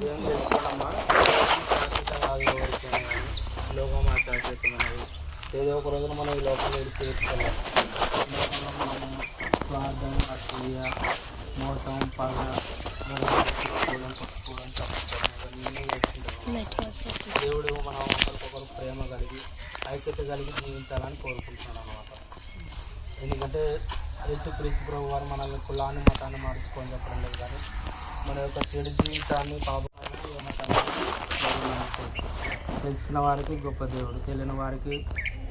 దేవుని తెలుసుకోవడమ్మా శాశ్వతం కాదు ఎవరికైనా కానీ లోకం శాశ్వతమైనది ఏదో ఒక రోజున మనం ఈ లోపల విడిచి మనం స్వార్థం అసూయ మోసం పగ పట్టుకోవడం తప్పుకోవడం దేవుడు మనం ఒకరికొకరు ప్రేమ కలిగి ఐక్యత కలిగి జీవించాలని కోరుకుంటున్నాను అనమాట ఎందుకంటే యేసుక్రీస్తు ప్రభు వారు మనల్ని కులాన్ని మతాన్ని మార్చుకొని చెప్పడం లేదు కానీ మన యొక్క చెడు జీవితాన్ని పాప తెలుసుకున్న వారికి గొప్ప దేవుడు. తెలియని వారికి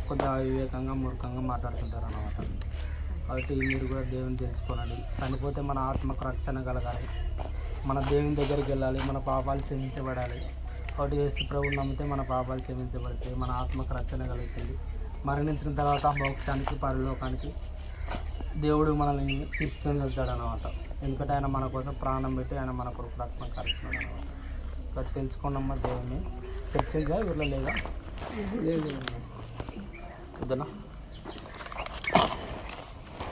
కొద్దిగా అవివేకంగా మూర్ఖంగా మాట్లాడుతుంటారు అన్నమాట కాబట్టి మీరు కూడా దేవుని తెలుసుకోనండి. చనిపోతే మన ఆత్మకు రక్షణ కలగాలి. మన దేవుని దగ్గరికి వెళ్ళాలి. మన పాపాలు క్షమించబడాలి. కాబట్టి యేసు ప్రభు నమ్మితే మన పాపాలు క్షమించబడతాయి. మన ఆత్మకు రక్షణ కలుగుతుంది. మరణించిన తర్వాత మోక్షానికి పరలోకానికి దేవుడు మనల్ని తీసుకొని వెళ్తాడు అనమాట ఎందుకంటే ఆయన మన కోసం ప్రాణం పెట్టి ఆయన మన కొరకు రక్తం కలుస్తున్నాడు అనమాట కాబట్టి తెలుసుకోండమ్మా దేవుని చర్చగా ఊర్లో లేదా? వద్దనా?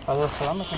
అది వస్తుందా మీకు?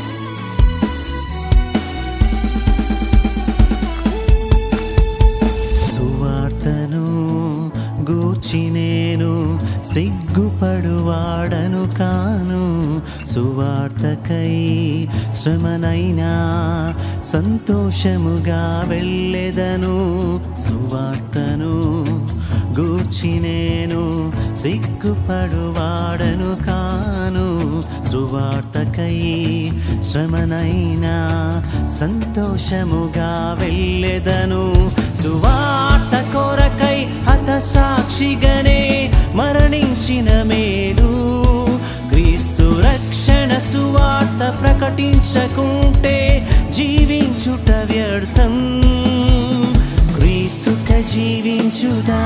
సిగ్గుపడువాడను కాను. సువార్తకై శ్రమనైనా సంతోషముగా వెళ్ళెదను. సువార్తను గూర్చి నేను సిగ్గుపడువాడను కాను. సువార్తకై శ్రమనైనా సంతోషముగా వెళ్ళెదను. సువార్త కొరకై హత పాటించకుంటే జీవించుట వ్యర్థం. క్రీస్తుక జీవించుదా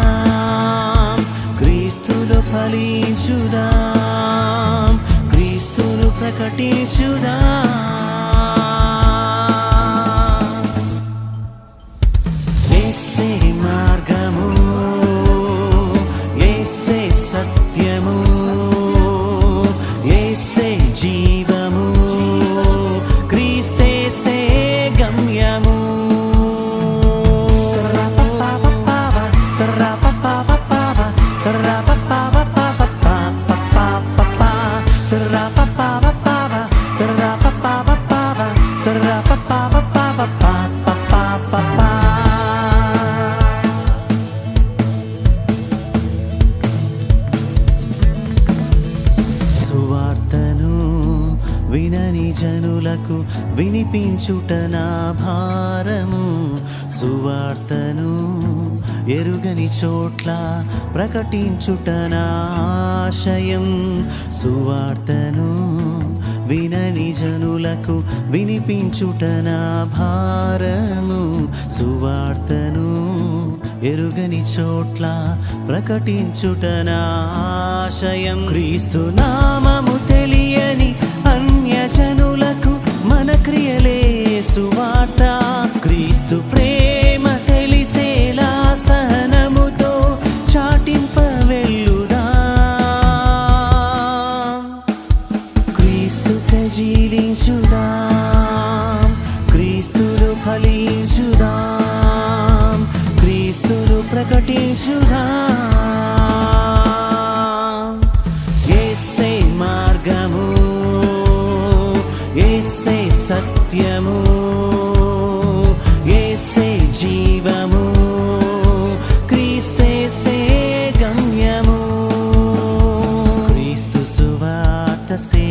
క్రీస్తులు ఫలించుదా క్రీస్తులు ప్రకటించుదా. సువార్తను వినని జనులకు వినిపించుట నా భారము. సువార్తను ఎరుగని చోట్ల ప్రకటించుట నా ఆశయం. సువార్తను వినని జనులకు వినిపించుట నా భారము. సువార్తను ఎరుగని చోట్ల ప్రకటించుట నా ఆశయం. క్రీస్తు నామము తెలియని అన్యజనులకు మన క్రియలే సువార్త. క్రీస్తు ప్రే సత్యము ఏసే జీవము క్రీస్తేసే గమ్యము. క్రీస్తు సువాత సే